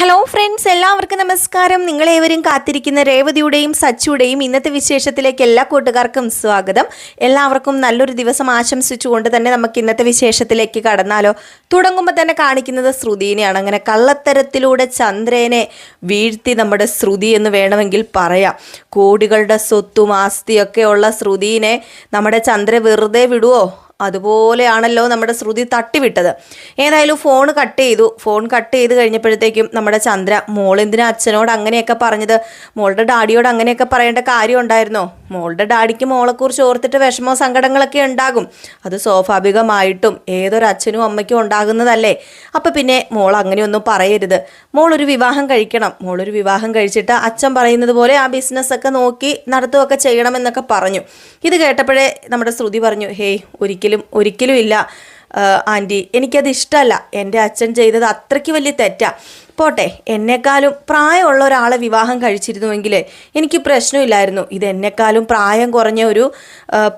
Hello friends എല്ലാവർക്കും നമസ്കാരം. നിങ്ങളേവരും കാത്തിരിക്കുന്ന രേവതിയുടെയും സച്ചുടെയും ഇന്നത്തെ വിശേഷത്തിലേക്ക് എല്ലാ കൂട്ടുകാർക്കും സ്വാഗതം. എല്ലാവർക്കും നല്ലൊരു ദിവസം ആശംസിച്ചുകൊണ്ട് തന്നെ നമുക്ക് ഇന്നത്തെ വിശേഷത്തിലേക്ക് കടന്നാലോ. തുടങ്ങുമ്പോൾ തന്നെ കാണിക്കുന്നത് ശ്രുതിനെയാണ്. അങ്ങനെ കള്ളത്തരത്തിലൂടെ ചന്ദ്രനെ വീഴ്ത്തി നമ്മുടെ ശ്രുതി എന്ന് വേണമെങ്കിൽ പറയാം. കോടികളുടെ സ്വത്തും ആസ്തിയൊക്കെയുള്ള ശ്രുതിനെ നമ്മുടെ ചന്ദ്ര വെറുതെ വിടുവോ? അതുപോലെയാണല്ലോ നമ്മുടെ ശ്രുതി തട്ടിവിട്ടത്. ഏതായാലും ഫോൺ കട്ട് ചെയ്തു. ഫോൺ കട്ട് ചെയ്ത് കഴിഞ്ഞപ്പോഴത്തേക്കും നമ്മുടെ ചന്ദ്ര മോളെന്തിനാ അച്ഛനോട് അങ്ങനെയൊക്കെ പറഞ്ഞത്? മോളുടെ ഡാഡിയോട് അങ്ങനെയൊക്കെ പറയേണ്ട കാര്യം ഉണ്ടായിരുന്നോ? മോളുടെ ഡാഡിക്ക് മോളെക്കുറിച്ച് ഓർത്തിട്ട് വിഷമോ സങ്കടങ്ങളൊക്കെ ഉണ്ടാകും. അത് സ്വാഭാവികമായിട്ടും ഏതൊരു അച്ഛനും അമ്മയ്ക്കും ഉണ്ടാകുന്നതല്ലേ. അപ്പം പിന്നെ മോൾ അങ്ങനെയൊന്നും പറയരുത്. മോളൊരു വിവാഹം കഴിക്കണം. മോളൊരു വിവാഹം കഴിച്ചിട്ട് അച്ഛൻ പറയുന്നത് പോലെ ആ ബിസിനസ്സൊക്കെ നോക്കി നടത്തുകയൊക്കെ ചെയ്യണമെന്നൊക്കെ പറഞ്ഞു. ഇത് കേട്ടപ്പോഴേ നമ്മുടെ ശ്രുതി പറഞ്ഞു ഹേയ് ഒരിക്കലും ഒരിക്കലും ഒരിക്കലും ഇല്ല ആന്റി എനിക്കത് ഇഷ്ടമല്ല എന്റെ അച്ഛൻ ചെയ്തത് അത്രയ്ക്ക് വലിയ തെറ്റാ. പോട്ടെ എന്നെക്കാളും പ്രായമുള്ള ഒരാളെ വിവാഹം കഴിച്ചിരുന്നുവെങ്കിൽ എനിക്ക് പ്രശ്നമില്ലായിരുന്നു. ഇത് എന്നെക്കാളും പ്രായം കുറഞ്ഞ ഒരു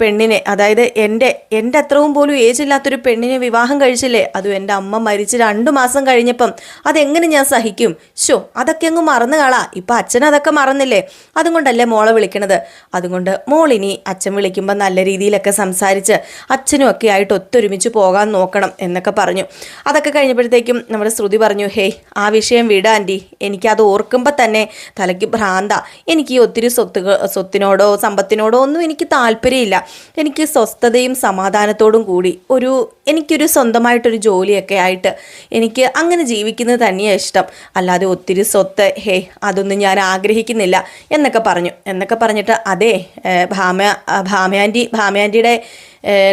പെണ്ണിനെ അതായത് എന്റെ എന്റെ അത്രവും പോലും ഏജ് ഇല്ലാത്തൊരു പെണ്ണിനെ വിവാഹം കഴിച്ചില്ലേ? അതും എന്റെ അമ്മ മരിച്ച് രണ്ട് മാസം കഴിഞ്ഞപ്പം അതെങ്ങനെ ഞാൻ സഹിക്കും? ഷോ അതൊക്കെ അങ്ങ് മറന്നു കളാ. ഇപ്പം അച്ഛൻ അതൊക്കെ മറന്നില്ലേ? അതുകൊണ്ടല്ലേ മോളെ വിളിക്കണത്? അതുകൊണ്ട് മോളിനി അച്ഛൻ വിളിക്കുമ്പോൾ നല്ല രീതിയിലൊക്കെ സംസാരിച്ച് അച്ഛനും ഒക്കെ ആയിട്ട് ഒത്തൊരുമിച്ച് പോകാൻ നോക്കണം എന്നൊക്കെ പറഞ്ഞു. അതൊക്കെ കഴിഞ്ഞപ്പോഴത്തേക്കും നമ്മുടെ ശ്രുതി പറഞ്ഞു ഹേയ് ആ വിഷയം വിട ആന്റി. എനിക്കത് ഓർക്കുമ്പോൾ തന്നെ തലയ്ക്ക് ഭ്രാന്ത. എനിക്ക് ഒത്തിരി സ്വത്തുകൾ സ്വത്തിനോടോ സമ്പത്തിനോടോ ഒന്നും എനിക്ക് താല്പര്യമില്ല. എനിക്ക് സ്വസ്ഥതയും സമാധാനത്തോടും കൂടി ഒരു എനിക്കൊരു സ്വന്തമായിട്ടൊരു ജോലിയൊക്കെ ആയിട്ട് എനിക്ക് അങ്ങനെ ജീവിക്കുന്നത് തന്നെയാണ് ഇഷ്ടം. അല്ലാതെ ഒത്തിരി സ്വത്ത് ഹേ അതൊന്നും ഞാൻ ആഗ്രഹിക്കുന്നില്ല എന്നൊക്കെ പറഞ്ഞു. എന്നൊക്കെ പറഞ്ഞിട്ട് അതെ ഭാമ ഭാമയാന്റി ഭാമയാന്റിയുടെ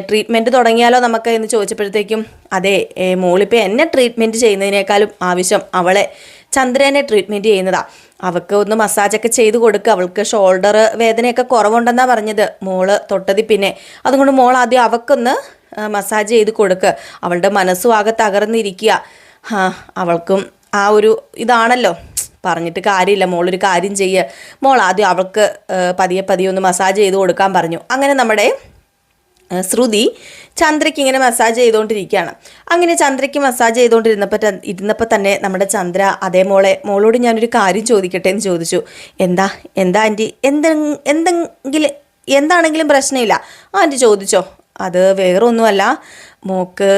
ട്രീറ്റ്മെന്റ് തുടങ്ങിയാലോ നമുക്ക് എന്ന് ചോദിച്ചപ്പോഴത്തേക്കും അതെ മോളിപ്പോൾ എന്നെ ട്രീറ്റ്മെന്റ് ചെയ്യുന്നതിനേക്കാളും ആവശ്യം അവളെ ചന്ദ്രനെ ട്രീറ്റ്മെന്റ് ചെയ്യുന്നതാണ് അവൾക്ക് ഒന്ന് മസാജൊക്കെ ചെയ്ത് കൊടുക്കുക അവൾക്ക് ഷോൾഡർ വേദനയൊക്കെ കുറവുണ്ടെന്നാണ് പറഞ്ഞത്. മോൾ തൊട്ടതി പിന്നെ അതുകൊണ്ട് മോൾ ആദ്യം അവൾക്കൊന്ന് മസാജ് ചെയ്ത് കൊടുക്കുക അവളുടെ മനസ്സും ആകെ തകർന്നിരിക്കുക അവൾക്കും ആ ഒരു ഇതാണല്ലോ. പറഞ്ഞിട്ട് കാര്യമില്ല മോളൊരു കാര്യം ചെയ്യുക മോൾ ആദ്യം അവൾക്ക് പതിയെ പതിയെ ഒന്ന് മസാജ് ചെയ്ത് കൊടുക്കാൻ പറഞ്ഞു. അങ്ങനെ നമ്മുടെ ശ്രുതി ചന്ദ്രയ്ക്ക് ഇങ്ങനെ മസാജ് ചെയ്തുകൊണ്ടിരിക്കുകയാണ് അങ്ങനെ ചന്ദ്രയ്ക്ക് മസാജ് ചെയ്തുകൊണ്ടിരുന്നപ്പോൾ ഇരുന്നപ്പോൾ തന്നെ നമ്മുടെ ചന്ദ്ര അതേ മോളെ മോളോട് ഞാനൊരു കാര്യം ചോദിക്കട്ടെ എന്ന് ചോദിച്ചു. എന്താ എന്താ ആന്റി? എന്തെ എന്തെങ്കിലും എന്താണെങ്കിലും പ്രശ്നമില്ല. ആന്റി ചോദിച്ചോ? അത് വേറൊന്നുമല്ല. മോക്ക്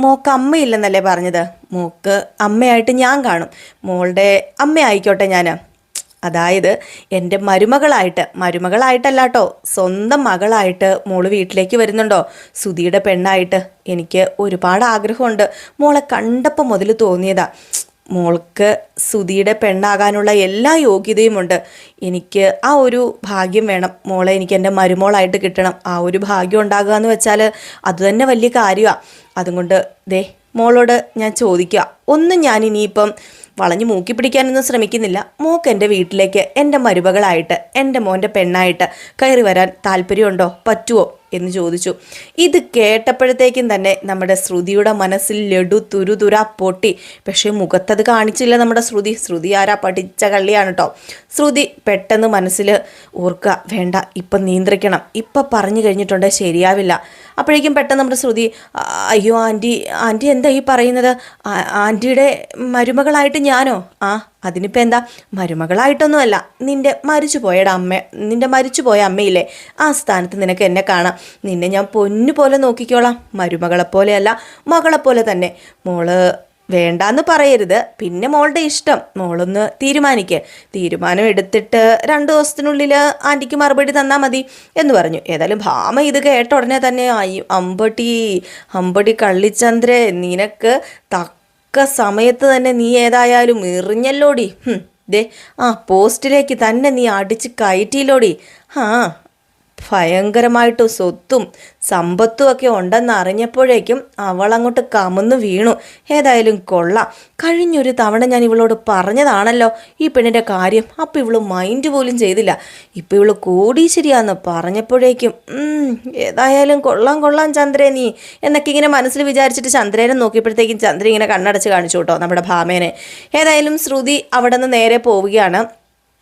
മോക്ക് അമ്മയില്ലെന്നല്ലേ പറഞ്ഞത്. മോക്ക് അമ്മയായിട്ട് ഞാൻ കാണും. മോളുടെ അമ്മയായിക്കോട്ടെ ഞാൻ അതായത് എന്റെ മരുമകളായിട്ട് മരുമകളായിട്ടല്ല കേട്ടോ സ്വന്തം മകളായിട്ട് മോൾ വീട്ടിലേക്ക് വരുന്നുണ്ടോ? സുധിയുടെ പെണ്ണായിട്ട് എനിക്ക് ഒരുപാട് ആഗ്രഹമുണ്ട്. മോളെ കണ്ടപ്പോൾ മുതൽ തോന്നിയതാ മോൾക്ക് സുധിയുടെ പെണ്ണാകാനുള്ള എല്ലാ യോഗ്യതയുമുണ്ട്. എനിക്ക് ആ ഒരു ഭാഗ്യം വേണം. മോളെ എനിക്ക് എന്റെ മരുമോളായിട്ട് കിട്ടണം. ആ ഒരു ഭാഗ്യം ഉണ്ടാകുക എന്ന് വെച്ചാൽ അതുതന്നെ വലിയ കാര്യമാണ് അതുകൊണ്ട് ദേ മോളോട് ഞാൻ ചോദിക്കുക ഒന്നും ഞാൻ ഇനിയിപ്പം വളഞ്ഞു മൂക്കി പിടിക്കാനൊന്നും ശ്രമിക്കുന്നില്ല. മൂക്ക് എന്റെ വീട്ടിലേക്ക് എന്റെ മരുമകളായിട്ട് എന്റെ മോന്റെ പെണ്ണായിട്ട് കയറി വരാൻ താല്പര്യമുണ്ടോ? പറ്റുമോ എന്ന് ചോദിച്ചു. ഇത് കേട്ടപ്പോഴത്തേക്കും തന്നെ നമ്മുടെ ശ്രുതിയുടെ മനസ്സിൽ ലഡു തുരുതുര പൊട്ടി. പക്ഷേ മുഖത്തത് കാണിച്ചില്ല നമ്മുടെ ശ്രുതി. ശ്രുതി ആരാ? പഠിച്ച കള്ളിയാണ് കേട്ടോ ശ്രുതി പെട്ടെന്ന് മനസ്സിൽ ഓർക്കുക വേണ്ട ഇപ്പം നിയന്ത്രിക്കണം. ഇപ്പം പറഞ്ഞു കഴിഞ്ഞിട്ടുണ്ടെങ്കിൽ ശരിയാവില്ല. അപ്പോഴേക്കും പെട്ടെന്ന് നമ്മുടെ ശ്രുതി അയ്യോ ആന്റി ആന്റി എന്താ ഈ പറയുന്നത്? ആന്റിയുടെ മരുമകളായിട്ട് ഞാനോ? ആ അതിനിപ്പോൾ എന്താ? മരുമകളായിട്ടൊന്നുമല്ല. നിന്റെ മരിച്ചു പോയട അമ്മ. നിന്റെ മരിച്ചു പോയ അമ്മയില്ലേ? ആ സ്ഥാനത്ത് നിനക്ക് എന്നെ കാണാം. നിന്നെ ഞാൻ പൊന്നു പോലെ നോക്കിക്കോളാം. മരുമകളെപ്പോലെയല്ല മകളെപ്പോലെ മകളെ പോലെ തന്നെ. മോൾ വേണ്ടാന്ന് പറയരുത്. പിന്നെ മോളുടെ ഇഷ്ടം. മോളൊന്ന് തീരുമാനിക്ക്. തീരുമാനം എടുത്തിട്ട് രണ്ട് ദിവസത്തിനുള്ളിൽ ആന്റിക്ക് മറുപടി തന്നാൽ മതി എന്ന് പറഞ്ഞു. ഏതായാലും ഭാമ ഇത് കേട്ട ഉടനെ തന്നെ അമ്പടി അമ്പടി കള്ളിച്ചന്ദ്രേ നിനക്ക് തക്ക സമയത്ത് തന്നെ നീ ഏതായാലും എറിഞ്ഞല്ലോടി. ഇതേ ആ പോസ്റ്റിലേക്ക് തന്നെ നീ അടിച്ച് കയറ്റിയില്ലോടി. ആ ഭയങ്കരമായിട്ട് സ്വത്തും സമ്പത്തും ഒക്കെ ഉണ്ടെന്ന് അറിഞ്ഞപ്പോഴേക്കും അവൾ അങ്ങോട്ട് കമന്ന് വീണു. ഏതായാലും കൊള്ളാം. കഴിഞ്ഞൊരു തവണ ഞാൻ ഇവളോട് പറഞ്ഞതാണല്ലോ ഈ പെണ്ണിന്റെ കാര്യം. അപ്പം ഇവൾ മൈൻഡ് പോലും ചെയ്തില്ല. ഇപ്പം ഇവൾ കോടീശ്ശേരിയാന്ന് പറഞ്ഞപ്പോഴേക്കും ഏതായാലും കൊള്ളാം കൊള്ളാം ചന്ദ്രേ നീ. എന്നൊക്കെ ഇങ്ങനെ മനസ്സിൽ വിചാരിച്ചിട്ട് ചന്ദ്രേനെ നോക്കിയപ്പോഴത്തേക്കും ചന്ദ്ര ഇങ്ങനെ കണ്ണടച്ച് കാണിച്ചു കേട്ടോ നമ്മുടെ ഭാമേനെ. ഏതായാലും ശ്രുതി അവിടെ നിന്ന് നേരെ പോവുകയാണ്.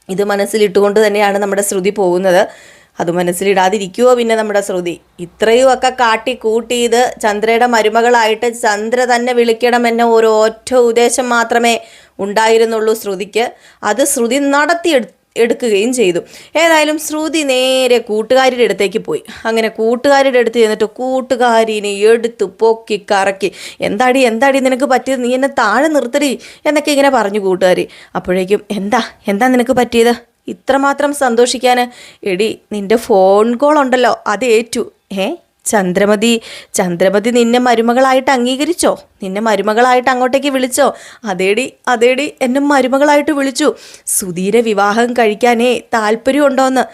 ഇത് മനസ്സിലിട്ടുകൊണ്ട് തന്നെയാണ് നമ്മുടെ ശ്രുതി പോകുന്നത്. അത് മനസ്സിലിടാതിരിക്കുവോ പിന്നെ നമ്മുടെ ശ്രുതി? ഇത്രയും ഒക്കെ കാട്ടി കൂട്ടിയത് ചന്ദ്രയുടെ മരുമകളായിട്ട് ചന്ദ്ര തന്നെ വിളിക്കണം എന്ന ഒരു ഒറ്റ ഉദ്ദേശം മാത്രമേ ഉണ്ടായിരുന്നുള്ളൂ ശ്രുതിക്ക്. അത് ശ്രുതി നടത്തി എടുക്കുകയും ചെയ്തു. ഏതായാലും ശ്രുതി നേരെ കൂട്ടുകാരിയുടെ അടുത്തേക്ക് പോയി. അങ്ങനെ കൂട്ടുകാരിയുടെ അടുത്ത് ചെന്നിട്ട് കൂട്ടുകാരിനെ എടുത്ത് പൊക്കി കറക്കി. എന്താടി എന്താടി നിനക്ക് പറ്റിയത്? നീ എന്നെ താഴെ നിർത്തടി എന്നൊക്കെ ഇങ്ങനെ പറഞ്ഞു കൂട്ടുകാരി. അപ്പോഴേക്കും എന്താ എന്താ നിനക്ക് പറ്റിയത്? ഇത്രമാത്രം സന്തോഷിക്കാൻ എടി നിന്റെ ഫോൺ കോൾ ഉണ്ടല്ലോ അത് ഏറ്റു ഏ? ചന്ദ്രമതി ചന്ദ്രമതി നിന്നെ മരുമകളായിട്ട് അംഗീകരിച്ചോ? നിന്നെ മരുമകളായിട്ട് അങ്ങോട്ടേക്ക് വിളിച്ചോ? അതേടി അതേടി എന്നെ മരുമകളായിട്ട് വിളിച്ചു. സുധീരെ വിവാഹം കഴിക്കാനേ താല്പര്യമുണ്ടോയെന്ന്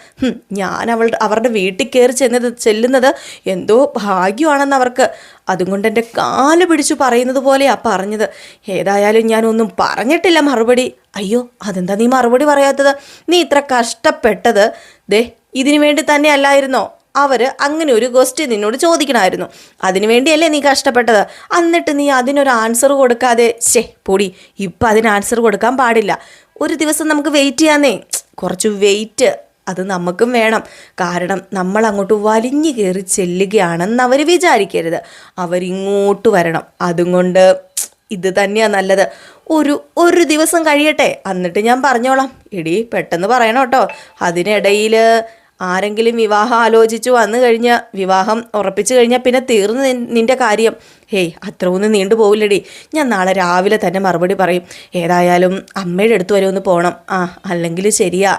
ഞാൻ അവൾ അവരുടെ വീട്ടിൽ കയറി ചെന്നത് ചെല്ലുന്നത് എന്തോ ഭാഗ്യമാണെന്ന് അവർക്ക്. അതുകൊണ്ട് എന്റെ കാൽ പിടിച്ചു പറയുന്നത് പോലെയാണ് പറഞ്ഞത്. ഏതായാലും ഞാനൊന്നും പറഞ്ഞിട്ടില്ല മറുപടി. അയ്യോ അതെന്താ നീ മറുപടി പറയാത്തത്? നീ ഇത്ര കഷ്ടപ്പെട്ടത്. ദേ ഇതിനു വേണ്ടി തന്നെ അല്ലായിരുന്നോ അവർ അങ്ങനെ ഒരു ക്വസ്റ്റ്യൻ നിന്നോട് ചോദിക്കണമായിരുന്നു അതിനുവേണ്ടിയല്ലേ നീ കഷ്ടപ്പെട്ടത്? എന്നിട്ട് നീ അതിനൊരു ആൻസർ കൊടുക്കാതെ ശേ പൊടി ഇപ്പം അതിന് ആൻസർ കൊടുക്കാൻ പാടില്ല. ഒരു ദിവസം നമുക്ക് വെയിറ്റ് ചെയ്യാന്നേ. കുറച്ച് വെയിറ്റ് അത് നമുക്കും വേണം. കാരണം നമ്മൾ അങ്ങോട്ട് വലിഞ്ഞു കയറി ചെല്ലുകയാണെന്ന് അവർ വിചാരിക്കരുത്. അവരിങ്ങോട്ട് വരണം. അതും കൊണ്ട് ഇത് തന്നെയാണ് നല്ലത്. ഒരു ഒരു ദിവസം കഴിയട്ടെ. എന്നിട്ട് ഞാൻ പറഞ്ഞോളാം. എടി പെട്ടെന്ന് പറയണം കേട്ടോ. അതിനിടയിൽ ആരെങ്കിലും വിവാഹം ആലോചിച്ചു വന്നു കഴിഞ്ഞാൽ വിവാഹം ഉറപ്പിച്ചു കഴിഞ്ഞാൽ പിന്നെ തീർന്നു നിന്റെ കാര്യം. ഹേയ് അത്ര ഒന്നും നീണ്ടു പോവില്ലടി. ഞാൻ നാളെ രാവിലെ തന്നെ മറുപടി പറയും. ഏതായാലും അമ്മയുടെ അടുത്ത് വരെ ഒന്ന് പോകണം ആ അല്ലെങ്കിൽ ശരിയാ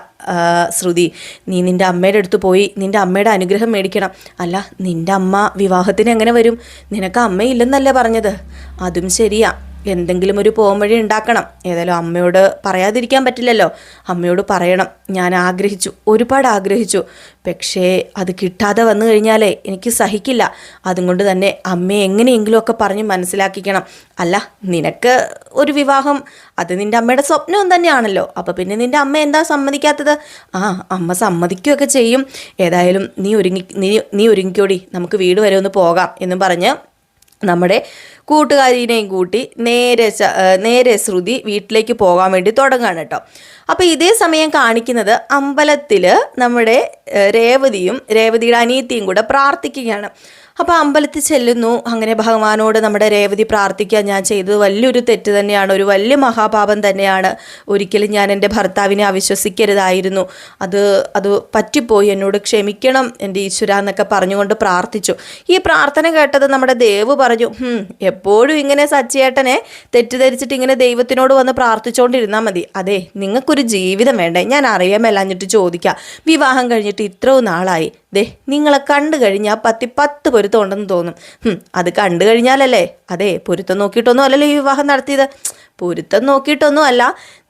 ശ്രുതി. നീ നിന്റെ അമ്മയുടെ അടുത്ത് പോയി നിന്റെ അമ്മയുടെ അനുഗ്രഹം മേടിക്കണം. അല്ല നിന്റെ അമ്മ വിവാഹത്തിന് എങ്ങനെ വരും? നിനക്ക് അമ്മയില്ലെന്നല്ലേ പറഞ്ഞത്. അതും ശരിയാ. എന്തെങ്കിലും ഒരു പോംവഴി ഉണ്ടാക്കണം. ഏതായാലും അമ്മയോട് പറയാതിരിക്കാൻ പറ്റില്ലല്ലോ. അമ്മയോട് പറയണം. ഞാൻ ആഗ്രഹിച്ചു. ഒരുപാട് ആഗ്രഹിച്ചു. പക്ഷേ അത് കിട്ടാതെ വന്നു കഴിഞ്ഞാലേ എനിക്ക് സഹിക്കില്ല. അതുകൊണ്ട് തന്നെ അമ്മയെ എങ്ങനെയെങ്കിലുമൊക്കെ പറഞ്ഞ് മനസ്സിലാക്കിക്കണം. അല്ല നിനക്ക് ഒരു വിവാഹം അത് നിന്റെ അമ്മയുടെ സ്വപ്നവും തന്നെയാണല്ലോ. അപ്പോൾ പിന്നെ നിന്റെ അമ്മ എന്താ സമ്മതിക്കാത്തത്? ആ അമ്മ സമ്മതിക്കുകയൊക്കെ ചെയ്യും. ഏതായാലും നീ ഒരുങ്ങി നീ നീ ഒരുങ്ങിക്കോടി. നമുക്ക് വീട് വരെ ഒന്ന് പോകാം എന്നും പറഞ്ഞ് നമ്മുടെ കൂട്ടുകാരിനെയും കൂട്ടി നേരെ നേരെ ശ്രുതി വീട്ടിലേക്ക് പോകാൻ വേണ്ടി തുടങ്ങുകയാണ് കേട്ടോ. അപ്പോൾ ഇതേ സമയം കാണിക്കുന്നത് അമ്പലത്തിൽ നമ്മുടെ രേവതിയും രേവതിയുടെ അനിയത്തിയും കൂടെ പ്രാർത്ഥിക്കുകയാണ്. അപ്പോൾ അമ്പലത്തിൽ ചെല്ലുന്നു. അങ്ങനെ ഭഗവാനോട് നമ്മുടെ രേവതി പ്രാർത്ഥിക്കുക ഞാൻ ചെയ്തത് വലിയൊരു തെറ്റ് തന്നെയാണ്. ഒരു വലിയ മഹാപാപം തന്നെയാണ്. ഒരിക്കലും ഞാൻ എന്റെ ഭർത്താവിനെ അവിശ്വസിക്കരുതായിരുന്നു. അത് അത് പറ്റിപ്പോയി. എന്നോട് ക്ഷമിക്കണം എന്റെ ഈശ്വര എന്നൊക്കെ പറഞ്ഞുകൊണ്ട് പ്രാർത്ഥിച്ചു. ഈ പ്രാർത്ഥന കേട്ടത് നമ്മുടെ ദേവ് പറഞ്ഞു എപ്പോഴും ഇങ്ങനെ സച്ചിയേട്ടനെ തെറ്റിദ്ധരിച്ചിട്ട് ഇങ്ങനെ ദൈവത്തിനോട് വന്ന് പ്രാർത്ഥിച്ചുകൊണ്ടിരുന്നാൽ മതി. അതെ നിങ്ങൾക്കൊരു ജീവിതം വേണ്ടേ? ഞാൻ അറിയാമല്ലാഞ്ഞിട്ട് ചോദിക്കാം. വിവാഹം കഴിഞ്ഞിട്ട് ഇത്രയും നാളായി. ദേ നിങ്ങളെ കണ്ടു കഴിഞ്ഞാൽ പത്തി പത്ത് പൊരുത്തം ഉണ്ടെന്ന് തോന്നും അത് കണ്ടു കഴിഞ്ഞാലല്ലേ? അതെ പൊരുത്തം നോക്കിയിട്ടൊന്നും അല്ലല്ലോ ഈ വിവാഹം നടത്തിയത്. പൊരുത്തം നോക്കിയിട്ടൊന്നും അല്ല.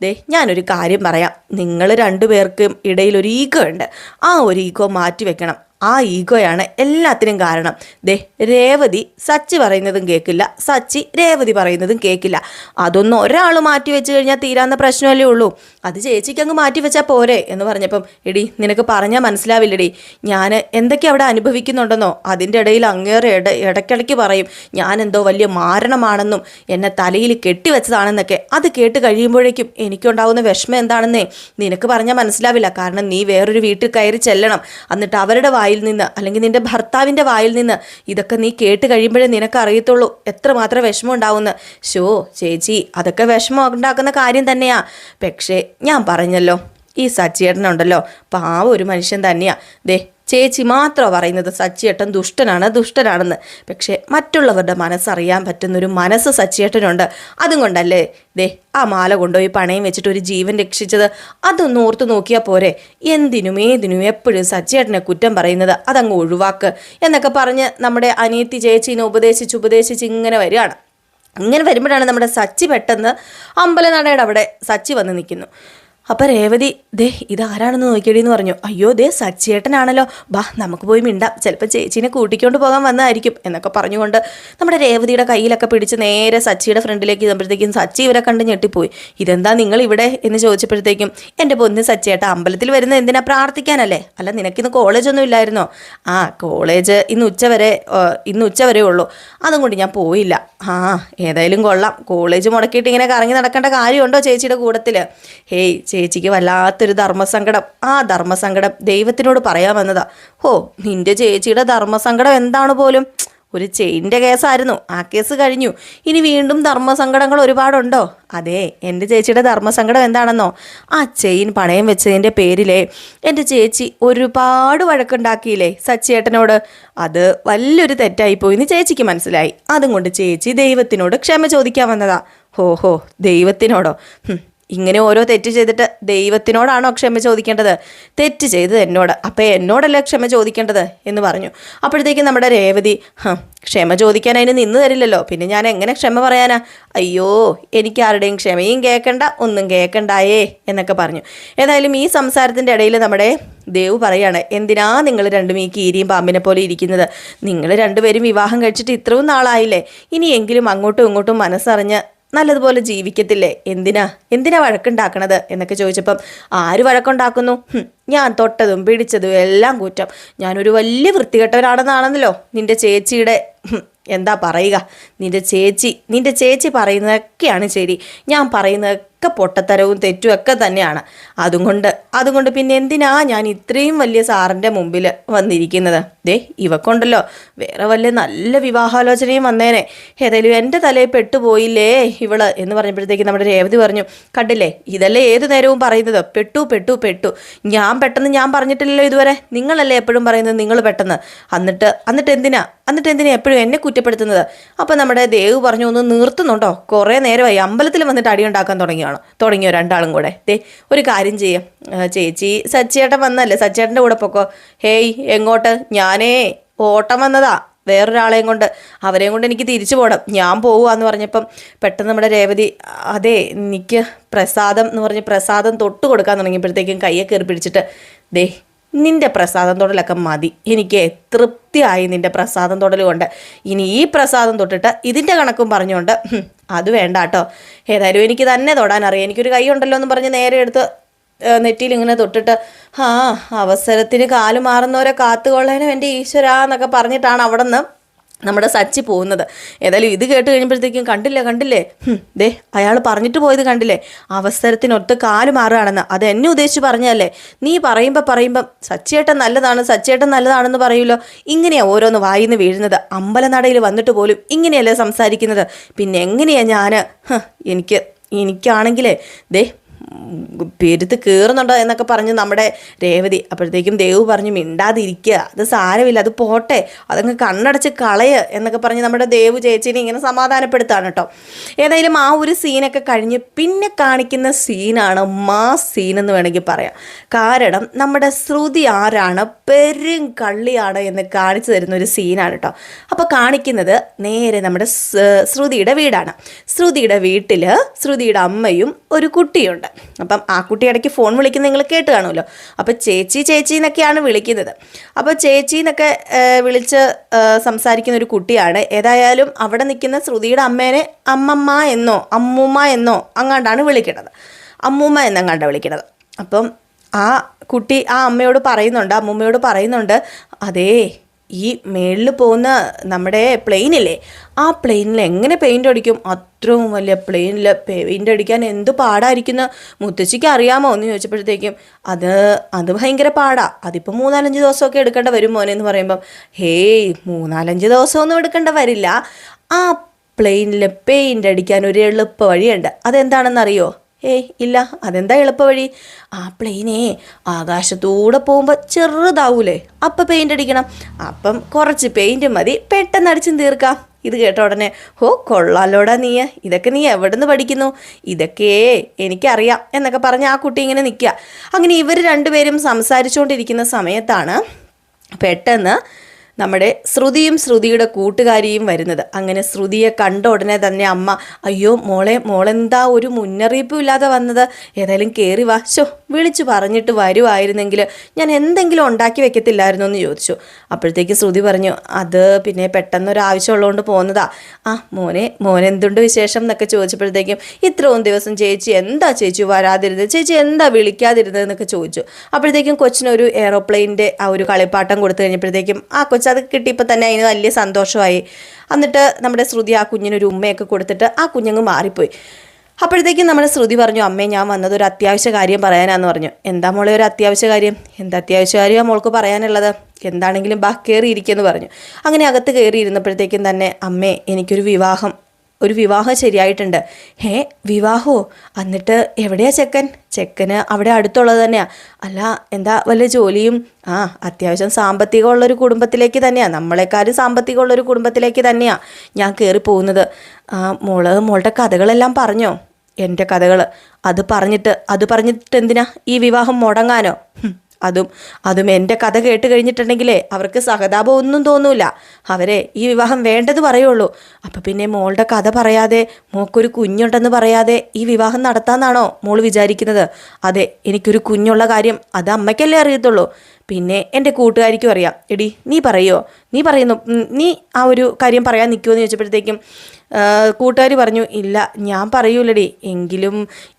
ദേ ഞാനൊരു കാര്യം പറയാം. നിങ്ങൾ രണ്ടുപേർക്കും ഇടയിൽ ഒരു ഈഗോ ഉണ്ട്. ആ ഒരു ഈഗോ മാറ്റി വെക്കണം. ആ ഈഗോയാണ് എല്ലാത്തിനും കാരണം. ദേ രേവതി സച്ചി പറയുന്നതും കേൾക്കില്ല സച്ചി രേവതി പറയുന്നതും കേൾക്കില്ല അതൊന്നും ഒരാൾ മാറ്റി വെച്ച് കഴിഞ്ഞാൽ തീരാവുന്ന പ്രശ്നമല്ലേ ഉള്ളൂ. അത് ചേച്ചിക്ക് അങ്ങ് മാറ്റി വെച്ചാൽ പോരെ എന്ന് പറഞ്ഞപ്പം എടി നിനക്ക് പറഞ്ഞാൽ മനസ്സിലാവില്ലടി. ഞാൻ എന്തൊക്കെ അവിടെ അനുഭവിക്കുന്നുണ്ടെന്നോ അതിന്റെ ഇടയിൽ അങ്ങേറെ ഇട ഇടയ്ക്കിടയ്ക്ക് പറയും ഞാൻ എന്തോ വലിയ മാരണമാണെന്നും എന്നെ തലയിൽ കെട്ടിവെച്ചതാണെന്നൊക്കെ അത് കേട്ട് കഴിയുമ്പോഴേക്കും എനിക്കുണ്ടാവുന്ന വിഷമം എന്താണെന്നേ നിനക്ക് പറഞ്ഞാൽ മനസ്സിലാവില്ല. കാരണം നീ വേറൊരു വീട്ടിൽ കയറി ചെല്ലണം. എന്നിട്ട് അവരുടെ വായിൽ നിന്ന് അല്ലെങ്കിൽ നിന്റെ ഭർത്താവിന്റെ വായിൽ നിന്ന് ഇതൊക്കെ നീ കേട്ട് കഴിയുമ്പോഴേ നിനക്ക് അറിയത്തുള്ളൂ. എത്രമാത്രം വിഷമം ഉണ്ടാവുമെന്ന് ഷോ ചേച്ചി അതൊക്കെ വിഷമം ഉണ്ടാക്കുന്ന കാര്യം തന്നെയാ. പക്ഷേ ഞാൻ പറഞ്ഞല്ലോ ഈ സച്ചിയേട്ടനുണ്ടല്ലോ പാവ ഒരു മനുഷ്യൻ തന്നെയാ. ദേ ചേച്ചി മാത്രമാണ് പറയുന്നത് സച്ചിയേട്ടൻ ദുഷ്ടനാണ് ദുഷ്ടനാണെന്ന്. പക്ഷേ മറ്റുള്ളവരുടെ മനസ്സറിയാൻ പറ്റുന്നൊരു മനസ്സ് സച്ചിയേട്ടനുണ്ട്. അതും കൊണ്ടല്ലേ ദേ ആ മാല കൊണ്ടുപോയി പണയം വെച്ചിട്ട് ഒരു ജീവൻ രക്ഷിച്ചത്. അതൊന്ന് ഓർത്തു നോക്കിയാൽ പോരെ. എന്തിനും ഏതിനും എപ്പോഴും സച്ചിയേട്ടനെ കുറ്റം പറയുന്നത് അതങ്ങ് ഒഴിവാക്ക് എന്നൊക്കെ പറഞ്ഞ് നമ്മുടെ അനിയത്തി ചേച്ചീനെ ഉപദേശിച്ച് ഉപദേശിച്ച് ഇങ്ങനെ വരികയാണ്. ഇങ്ങനെ വരുമ്പോഴാണ് നമ്മുടെ സച്ചി പെട്ടെന്ന് അമ്പലനടയുടെ അവിടെ സച്ചി വന്ന് നിൽക്കുന്നു. അപ്പം രേവതി ദേ ഇതാരാണെന്ന് നോക്കിയടി എന്ന് പറഞ്ഞു. അയ്യോ ദേ സച്ചിയേട്ടനാണല്ലോ. ബാ നമുക്ക് പോയി മിണ്ടാം. ചിലപ്പോൾ ചേച്ചീനെ കൂട്ടിക്കൊണ്ട് പോകാൻ വന്നതായിരിക്കും എന്നൊക്കെ പറഞ്ഞുകൊണ്ട് നമ്മുടെ രേവതിയുടെ കയ്യിലൊക്കെ പിടിച്ച് നേരെ സച്ചിയുടെ ഫ്രണ്ടിലേക്ക് ചെന്നപ്പോഴത്തേക്കും സച്ചി ഇവരെ കണ്ട് ഞെട്ടിപ്പോയി. ഇതെന്താ നിങ്ങൾ ഇവിടെ എന്ന് ചോദിച്ചപ്പോഴത്തേക്കും എന്റെ പൊന്ന് സച്ചിയേട്ട അമ്പലത്തിൽ വരുന്നത് എന്തിനാ പ്രാർത്ഥിക്കാനല്ലേ? അല്ല നിനക്കിന്ന് കോളേജൊന്നും ഇല്ലായിരുന്നോ? ആ കോളേജ് ഇന്ന് ഉച്ചവരെ ഇന്ന് ഉച്ചവരെ ഉള്ളൂ. അതും കൊണ്ട് ഞാൻ പോയില്ല. ആ ഏതായാലും കൊള്ളാം. കോളേജ് മുടക്കിയിട്ട് ഇങ്ങനെ കറങ്ങി നടക്കേണ്ട കാര്യമുണ്ടോ ചേച്ചിയുടെ കൂടത്തിൽ ഹേയ് ചേച്ചിക്ക് വല്ലാത്തൊരു ധർമ്മസങ്കടം. ആ ധർമ്മസങ്കടം ദൈവത്തിനോട് പറയാൻ വന്നതാ ഹോ നിന്റെ ചേച്ചിയുടെ ധർമ്മസങ്കടം എന്താണ് പോലും? ഒരു ചെയിന്റെ കേസായിരുന്നു. ആ കേസ് കഴിഞ്ഞു. ഇനി വീണ്ടും ധർമ്മസങ്കടങ്ങൾ ഒരുപാടുണ്ടോ? അതെ എന്റെ ചേച്ചിയുടെ ധർമ്മസങ്കടം എന്താണെന്നോ? ആ ചെയിൻ പണയം വെച്ചതിന്റെ പേരിലേ എന്റെ ചേച്ചി ഒരുപാട് വഴക്കുണ്ടാക്കിയില്ലേ സച്ചേട്ടനോട് അത് വലിയൊരു തെറ്റായിപ്പോയി എന്ന് ചേച്ചിക്ക് മനസ്സിലായി. അതും കൊണ്ട് ചേച്ചി ദൈവത്തിനോട് ക്ഷമ ചോദിക്കാൻ വന്നതാ ഹോ ഹോ ദൈവത്തിനോടോ? ഇങ്ങനെ ഓരോ തെറ്റ് ചെയ്തിട്ട് ദൈവത്തിനോടാണോ ക്ഷമ ചോദിക്കേണ്ടത്? തെറ്റ് ചെയ്തത് എന്നോട്. അപ്പം എന്നോടല്ലേ ക്ഷമ ചോദിക്കേണ്ടത്? എന്ന് പറഞ്ഞു. അപ്പോഴത്തേക്കും നമ്മുടെ രേവതി ക്ഷമ ചോദിക്കാൻ അതിന് നിന്ന് തരില്ലല്ലോ. പിന്നെ ഞാൻ എങ്ങനെ ക്ഷമ പറയാനാ? അയ്യോ എനിക്ക് ആരുടെയും ക്ഷമയും കേൾക്കണ്ട ഒന്നും കേൾക്കണ്ടായേ എന്നൊക്കെ പറഞ്ഞു. ഏതായാലും ഈ സംസാരത്തിന്റെ ഇടയിൽ നമ്മുടെ ദേവ് പറയാണ് എന്തിനാ നിങ്ങൾ രണ്ടും ഈ കീരിയും പാമ്പിനെ പോലെ ഇരിക്കുന്നത്? നിങ്ങൾ രണ്ടുപേരും വിവാഹം കഴിച്ചിട്ട് ഇത്രയും നാളായില്ലേ? ഇനിയെങ്കിലും അങ്ങോട്ടും ഇങ്ങോട്ടും മനസ്സറിഞ്ഞ് നല്ലതുപോലെ ജീവിക്കത്തില്ലേ? എന്തിനാ? എന്തിനാ വഴക്കുണ്ടാക്കണത്? എന്നൊക്കെ ചോദിച്ചപ്പം ആര് വഴക്കുണ്ടാക്കുന്നു? ഞാൻ തൊട്ടതും പിടിച്ചതും എല്ലാം കുറ്റം. ഞാനൊരു വലിയ വൃത്തികെട്ടവനാണെന്നാണെന്നല്ലോ നിന്റെ ചേച്ചിയുടെ എന്താ പറയുക? നിന്റെ ചേച്ചി നിന്റെ ചേച്ചി പറയുന്നതൊക്കെയാണ് ശരി. ഞാൻ പറയുന്നതൊക്കെ പൊട്ടത്തരവും തെറ്റും ഒക്കെ തന്നെയാണ്. അതുകൊണ്ട് അതുകൊണ്ട് പിന്നെ എന്തിനാ ഞാൻ ഇത്രയും വലിയ സാറിന്റെ മുമ്പിൽ വന്നിരിക്കുന്നത്? ദേ ഇവക്കൊണ്ടല്ലോ. വേറെ വല്ല നല്ല വിവാഹാലോചനയും വന്നേനെ. ഏതായാലും എന്റെ തലയിൽ പെട്ടുപോയില്ലേ ഇവൾ എന്ന് പറഞ്ഞപ്പോഴത്തേക്ക് നമ്മുടെ രേവതി പറഞ്ഞു കണ്ടില്ലേ ഇതല്ലേ ഏത് നേരവും പറയുന്നത്? പെട്ടു പെട്ടു പെട്ടു. ഞാൻ പെട്ടെന്ന് ഞാൻ പറഞ്ഞിട്ടില്ലല്ലോ ഇതുവരെ. നിങ്ങളല്ലേ എപ്പോഴും പറയുന്നത് നിങ്ങൾ പെട്ടെന്ന്? എന്നിട്ട് എന്നിട്ട് എന്തിനാ? എന്നിട്ട് എന്തിനാ എപ്പോഴും എന്നെ കുറ്റപ്പെടുത്തുന്നത്? അപ്പം നമ്മുടെ ദേവ് പറഞ്ഞു ഒന്ന് നിർത്തുന്നുണ്ടോ? കുറേ നേരമായി അമ്പലത്തിൽ വന്നിട്ട് അടി ഉണ്ടാക്കാൻ തുടങ്ങിയാണ് തുടങ്ങിയോ രണ്ടാളും കൂടെ? ദേ ഒരു കാര്യം ചെയ്യാം. ചേച്ചി സച്ചേട്ടൻ വന്നല്ലേ സച്ചേട്ടന്റെ കൂടെ പൊക്കോ. ഹേയ് എങ്ങോട്ട്? ഞാനേ ഓട്ടം വന്നതാ. വേറൊരാളെയും കൊണ്ട് അവരെയും കൊണ്ട് എനിക്ക് തിരിച്ചു പോകണം ഞാൻ പോവുകയെന്ന് പറഞ്ഞപ്പം പെട്ടെന്ന് നമ്മുടെ രേവതി അതെ എനിക്ക് പ്രസാദം എന്ന് പറഞ്ഞ് പ്രസാദം തൊട്ട് കൊടുക്കാൻ തുടങ്ങിയപ്പോഴത്തേക്കും കയ്യെ കയറി പിടിച്ചിട്ട് ദേ നിന്റെ പ്രസാദം തൊടലൊക്കെ മതി. എനിക്ക് തൃപ്തിയായി നിന്റെ പ്രസാദം തൊടലുകൊണ്ട്. ഇനി ഈ പ്രസാദം തൊട്ടിട്ട് ഇതിന്റെ കണക്കും പറഞ്ഞുകൊണ്ട് അത് വേണ്ട കേട്ടോ. ഏതായാലും എനിക്ക് തന്നെ തൊടാൻ അറിയാം എനിക്കൊരു കൈ ഉണ്ടല്ലോ എന്ന് പറഞ്ഞ് നേരെ എടുത്ത് നെറ്റിയിൽ ഇങ്ങനെ തൊട്ടിട്ട് ആ അവസരത്തിന് കാൽ മാറുന്നവരെ കാത്തുകൊള്ളാനും എന്റെ ഈശ്വര എന്നൊക്കെ പറഞ്ഞിട്ടാണ് അവിടെ നിന്ന് നമ്മുടെ സച്ചി പോകുന്നത്. ഏതായാലും ഇത് കേട്ട് കഴിഞ്ഞപ്പോഴത്തേക്കും കണ്ടില്ലേ കണ്ടില്ലേ? ദേ അയാൾ പറഞ്ഞിട്ട് പോയത് കണ്ടില്ലേ? അവസരത്തിനൊത്ത് കാൽ മാറുകയാണെന്ന്. അത് എന്നെ ഉദ്ദേശിച്ച് പറഞ്ഞതല്ലേ? നീ പറയുമ്പോൾ പറയുമ്പം സച്ചിയേട്ടൻ നല്ലതാണ് സച്ചിയേട്ടൻ നല്ലതാണെന്ന് പറയുമല്ലോ. ഇങ്ങനെയാ ഓരോന്ന് വായിന്ന് വീഴുന്നത്. അമ്പലനടയിൽ വന്നിട്ട് പോലും ഇങ്ങനെയല്ലേ സംസാരിക്കുന്നത്. പിന്നെ എങ്ങനെയാ ഞാൻ എനിക്ക് എനിക്കാണെങ്കിലേ ദേ പെരുത്ത് കയറുന്നുണ്ടോ എന്നൊക്കെ പറഞ്ഞ് നമ്മുടെ രേവതി അപ്പോഴത്തേക്കും ദേവ് പറഞ്ഞു മിണ്ടാതിരിക്കുക. അത് സാരമില്ല അത് പോട്ടെ. അതങ്ങ് കണ്ണടച്ച് കളയ എന്നൊക്കെ പറഞ്ഞ് നമ്മുടെ ദേവ് ചേച്ചിനെ ഇങ്ങനെ സമാധാനപ്പെടുത്താണ് കേട്ടോ. ഏതായാലും ആ ഒരു സീനൊക്കെ കഴിഞ്ഞ് പിന്നെ കാണിക്കുന്ന സീനാണ് മാ സീൻ എന്ന് വേണമെങ്കിൽ പറയാം. കാരണം നമ്മുടെ ശ്രുതി ആരാണ്? പെരും കള്ളിയാണ് എന്ന് കാണിച്ചു തരുന്ന ഒരു സീനാണ് കേട്ടോ. അപ്പോൾ കാണിക്കുന്നത് നേരെ നമ്മുടെ ശ്രുതിയുടെ വീടാണ്. ശ്രുതിയുടെ വീട്ടിൽ ശ്രുതിയുടെ അമ്മയും ഒരു കുട്ടിയുണ്ട്. അപ്പം ആ കുട്ടി ഇടയ്ക്ക് ഫോൺ വിളിക്കുന്നത് നിങ്ങൾ കേട്ട് കാണുമല്ലോ. അപ്പോൾ ചേച്ചി ചേച്ചി എന്നൊക്കെയാണ് വിളിക്കുന്നത്. അപ്പോൾ ചേച്ചി എന്നൊക്കെ വിളിച്ച് സംസാരിക്കുന്ന ഒരു കുട്ടിയാണ്. ഏതായാലും അവിടെ നിൽക്കുന്ന ശ്രുതിയുടെ അമ്മേനെ അമ്മമ്മ എന്നോ അമ്മൂമ്മ എന്നോ അങ്ങാണ്ടാണ് വിളിക്കുന്നത്. അമ്മൂമ്മ എന്നങ്ങാണ്ടാണ് വിളിക്കുന്നത്. അപ്പം ആ കുട്ടി ആ അമ്മയോട് പറയുന്നുണ്ട് അമ്മൂമ്മയോട് പറയുന്നുണ്ട് അതേ ഈ മേളിൽ പോകുന്ന നമ്മുടെ പ്ലെയിനില്ലേ ആ പ്ലെയിനിൽ എങ്ങനെ പെയിന്റ് അടിക്കും? അത്രയും വലിയ പ്ലെയിനിൽ പെയിന്റ് അടിക്കാൻ എന്ത് പാടായിരിക്കുന്ന മുത്തശ്ശിക്ക് അറിയാമോ എന്ന് ചോദിച്ചപ്പോഴത്തേക്കും അത് അത് ഭയങ്കര പാടാ. അതിപ്പോൾ മൂന്നാലഞ്ച് ദിവസമൊക്കെ എടുക്കേണ്ട വരും മോനെ എന്ന് പറയുമ്പം ഹേയ് മൂന്നാലഞ്ച് ദിവസമൊന്നും എടുക്കേണ്ട വരില്ല. ആ പ്ലെയിനിൽ പെയിന്റ് അടിക്കാൻ ഒരു എളുപ്പ വഴിയുണ്ട്. അതെന്താണെന്നറിയോ? ഏയ് ഇല്ല. അതെന്താ എളുപ്പ വഴി ആ പ്ലെയിനേ ആകാശത്തൂടെ പോകുമ്പോൾ ചെറുതാവൂലേ? അപ്പം പെയിന്റ് അടിക്കണം. അപ്പം കുറച്ച് പെയിന്റ് മതി. പെട്ടെന്ന് അടിച്ചും തീർക്കാം. ഇത് കേട്ട ഉടനെ ഹോ കൊള്ളാലോടാ നീ. ഇതൊക്കെ നീ എവിടെ നിന്ന് പഠിക്കുന്നു? ഇതൊക്കെ എനിക്കറിയാം. എന്നൊക്കെ പറഞ്ഞ് ആ കുട്ടി ഇങ്ങനെ നിൽക്കുക അങ്ങനെ ഇവർ രണ്ടുപേരും സംസാരിച്ചുകൊണ്ടിരിക്കുന്ന സമയത്താണ് പെട്ടെന്ന് നമ്മുടെ ശ്രുതിയും ശ്രുതിയുടെ കൂട്ടുകാരിയും വരുന്നത്. അങ്ങനെ ശ്രുതിയെ കണ്ട ഉടനെ തന്നെ അമ്മ അയ്യോ മോളെ മോളെന്താ ഒരു മുന്നറിയിപ്പും ഇല്ലാതെ വന്നത്? ഏതായാലും കയറി വാശോ വിളിച്ചു പറഞ്ഞിട്ട് വരുമായിരുന്നെങ്കിൽ ഞാൻ എന്തെങ്കിലും ഉണ്ടാക്കി വെക്കത്തില്ലായിരുന്നു എന്ന് ചോദിച്ചു. അപ്പോഴത്തേക്ക് ശ്രുതി പറഞ്ഞു അത് പിന്നെ പെട്ടെന്നൊരു ആവശ്യമുള്ളതുകൊണ്ട് പോകുന്നതാ ആ മോനെ മോനെന്തുണ്ട് വിശേഷം? എന്നൊക്കെ ചോദിച്ചപ്പോഴത്തേക്കും ഇത്രയും ദിവസം ചേച്ചി എന്താ ചേച്ചി വരാതിരുന്നത്? ചേച്ചി എന്താ വിളിക്കാതിരുന്നത്? എന്നൊക്കെ ചോദിച്ചു. അപ്പോഴത്തേക്കും കൊച്ചിനൊരു എയറോപ്ലെയിനിന്റെ ആ ഒരു കളിപ്പാട്ടം കൊടുത്തു കഴിഞ്ഞപ്പോഴത്തേക്കും ആ അത് കിട്ടിയപ്പോൾ തന്നെ അതിന് വലിയ സന്തോഷമായി. എന്നിട്ട് നമ്മുടെ ശ്രുതി ആ കുഞ്ഞിനൊരു ഉമ്മയൊക്കെ കൊടുത്തിട്ട് ആ കുഞ്ഞങ്ങ് മാറിപ്പോയി. അപ്പോഴത്തേക്കും നമ്മുടെ ശ്രുതി പറഞ്ഞു അമ്മേ ഞാൻ വന്നത് ഒരു അത്യാവശ്യ കാര്യം പറയാനാന്ന് പറഞ്ഞു. എന്താ മോളെ ഒരു അത്യാവശ്യ കാര്യം? എന്താ അത്യാവശ്യ കാര്യമാണ് മോൾക്ക് പറയാനുള്ളത്? എന്താണെങ്കിലും ബാ കയറിയിരിക്കുമെന്ന് പറഞ്ഞു. അങ്ങനെ അകത്ത് കയറി ഇരുന്നപ്പോഴത്തേക്കും തന്നെ അമ്മേ എനിക്കൊരു വിവാഹം. ഒരു വിവാഹം ശരിയായിട്ടുണ്ട്. ഹേ വിവാഹോ? എന്നിട്ട് എവിടെയാ ചെക്കൻ? ചെക്കന് അവിടെ അടുത്തുള്ളത് തന്നെയാ. അല്ല എന്താ വല്ല ജോലിയും? ആ അത്യാവശ്യം സാമ്പത്തികമുള്ളൊരു കുടുംബത്തിലേക്ക് തന്നെയാണ് നമ്മളെക്കാളും സാമ്പത്തികമുള്ളൊരു കുടുംബത്തിലേക്ക് തന്നെയാണ് ഞാൻ കയറി പോകുന്നത്. ആ മോൾ മോളുടെ കഥകളെല്ലാം പറഞ്ഞോ? എന്റെ കഥകൾ അത് പറഞ്ഞിട്ട് അത് പറഞ്ഞിട്ട് എന്തിനാ ഈ വിവാഹം മുടങ്ങാനോ? അതും അതും എന്റെ കഥ കേട്ട് കഴിഞ്ഞിട്ടുണ്ടെങ്കിലേ അവർക്ക് സഹതാപം ഒന്നും തോന്നൂല. അവരെ ഈ വിവാഹം വേണ്ടത് പറയുള്ളൂ. അപ്പം പിന്നെ മോളുടെ കഥ പറയാതെ മോക്കൊരു കുഞ്ഞുണ്ടെന്ന് പറയാതെ ഈ വിവാഹം നടത്താമെന്നാണോ മോൾ വിചാരിക്കുന്നത്? അതെ എനിക്കൊരു കുഞ്ഞുള്ള കാര്യം അത് അമ്മയ്ക്കല്ലേ അറിയത്തുള്ളൂ. പിന്നെ എന്റെ കൂട്ടുകാരിക്കും അറിയാം. എടി നീ പറയോ? നീ പറയുന്നു നീ ആ ഒരു കാര്യം പറയാൻ നിൽക്കുമോ എന്ന് ചോദിച്ചപ്പോഴത്തേക്കും കൂട്ടുകാർ പറഞ്ഞു ഇല്ല ഞാൻ പറയൂലടി. എങ്കിലും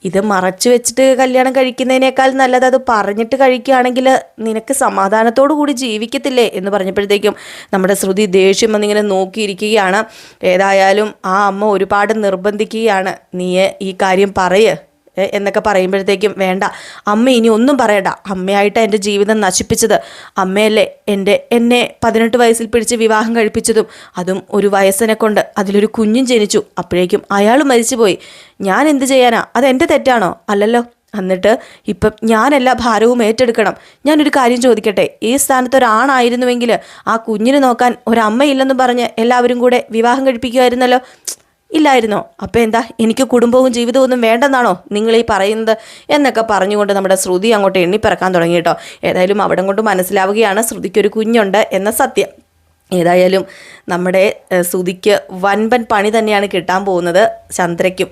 ഇത് മറച്ചു വെച്ചിട്ട് കല്യാണം കഴിക്കുന്നതിനേക്കാൾ നല്ലത് അത് പറഞ്ഞിട്ട് കഴിക്കുകയാണെങ്കിൽ നിനക്ക് സമാധാനത്തോടു കൂടി ജീവിക്കത്തില്ലേ? എന്ന് പറഞ്ഞപ്പോഴത്തേക്കും നമ്മുടെ ശ്രുതി ദേഷ്യം വന്നിങ്ങനെ നോക്കിയിരിക്കുകയാണ്. ഏതായാലും ആ അമ്മ ഒരുപാട് നിർബന്ധിക്കുകയാണ്. നീ ഈ കാര്യം പറയ്. എന്നൊക്കെ പറയുമ്പോഴത്തേക്കും വേണ്ട അമ്മ ഇനി ഒന്നും പറയണ്ട. അമ്മയായിട്ട് എന്റെ ജീവിതം നശിപ്പിച്ചത്. അമ്മയല്ലേ എന്റെ എന്നെ പതിനെട്ട് വയസ്സിൽ പിടിച്ച് വിവാഹം കഴിപ്പിച്ചതും. അതും ഒരു വയസ്സിനെ കൊണ്ട് അതിലൊരു കുഞ്ഞും ജനിച്ചു. അപ്പോഴേക്കും അയാൾ മരിച്ചുപോയി. ഞാൻ എന്ത് ചെയ്യാനാ? അത് എന്റെ തെറ്റാണോ? അല്ലല്ലോ. എന്നിട്ട് ഇപ്പം ഞാനെല്ലാ ഭാരവും ഏറ്റെടുക്കണം. ഞാനൊരു കാര്യം ചോദിക്കട്ടെ? ഈ സ്ഥാനത്ത് ഒരാണായിരുന്നുവെങ്കിൽ ആ കുഞ്ഞിനെ നോക്കാൻ ഒരമ്മയില്ലെന്ന് പറഞ്ഞ് എല്ലാവരും കൂടെ വിവാഹം കഴിപ്പിക്കുമായിരുന്നല്ലോ? ഇല്ലായിരുന്നോ? അപ്പം എന്താ എനിക്ക് കുടുംബവും ജീവിതവും ഒന്നും വേണ്ടെന്നാണോ നിങ്ങൾ ഈ പറയുന്നത്? എന്നൊക്കെ പറഞ്ഞുകൊണ്ട് നമ്മുടെ ശ്രുതി അങ്ങോട്ട് എണ്ണിപ്പിറക്കാൻ തുടങ്ങി കേട്ടോ. ഏതായാലും അവിടെ കൊണ്ട് മനസ്സിലാവുകയാണ് ശ്രുതിക്കൊരു കുഞ്ഞുണ്ട് എന്ന സത്യം. ഏതായാലും നമ്മുടെ ശ്രുതിക്ക് വൻപൻ പണി തന്നെയാണ് കിട്ടാൻ പോകുന്നത്. ചന്ദ്രയ്ക്കും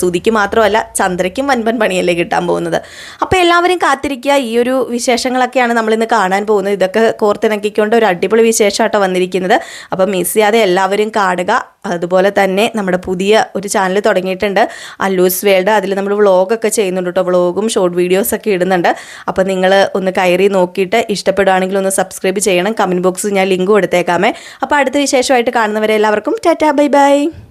സൂതിക്ക് മാത്രമല്ല ചന്ദ്രയ്ക്കും വൻപൻ പണിയല്ലേ കിട്ടാൻ പോകുന്നത്. അപ്പോൾ എല്ലാവരും കാത്തിരിക്കുക. ഈ ഒരു വിശേഷങ്ങളൊക്കെയാണ് നമ്മളിന്ന് കാണാൻ പോകുന്നത്. ഇതൊക്കെ കോർത്തിണക്കിക്കൊണ്ട് ഒരു അടിപൊളി വിശേഷമായിട്ടോ വന്നിരിക്കുന്നത്. അപ്പോൾ മിസ് ചെയ്യാതെ എല്ലാവരും കാണുക. അതുപോലെ തന്നെ നമ്മുടെ പുതിയ ഒരു ചാനൽ തുടങ്ങിയിട്ടുണ്ട്. അല്ലൂസ് വേൾഡ്. അതിൽ നമ്മൾ വ്ളോഗൊക്കെ ചെയ്യുന്നുണ്ട് കേട്ടോ. വ്ളോഗും ഷോർട്ട് വീഡിയോസൊക്കെ ഇടുന്നുണ്ട്. അപ്പോൾ നിങ്ങൾ ഒന്ന് കയറി നോക്കിയിട്ട് ഇഷ്ടപ്പെടുകയാണെങ്കിൽ ഒന്ന് സബ്സ്ക്രൈബ് ചെയ്യണം. കമന്റ് ബോക്സിൽ ഞാൻ ലിങ്ക് കൊടുത്തേക്കാമേ. അപ്പോൾ അടുത്ത വിശേഷമായിട്ട് കാണുന്നവരെ എല്ലാവർക്കും ടാറ്റാ. Bye bye.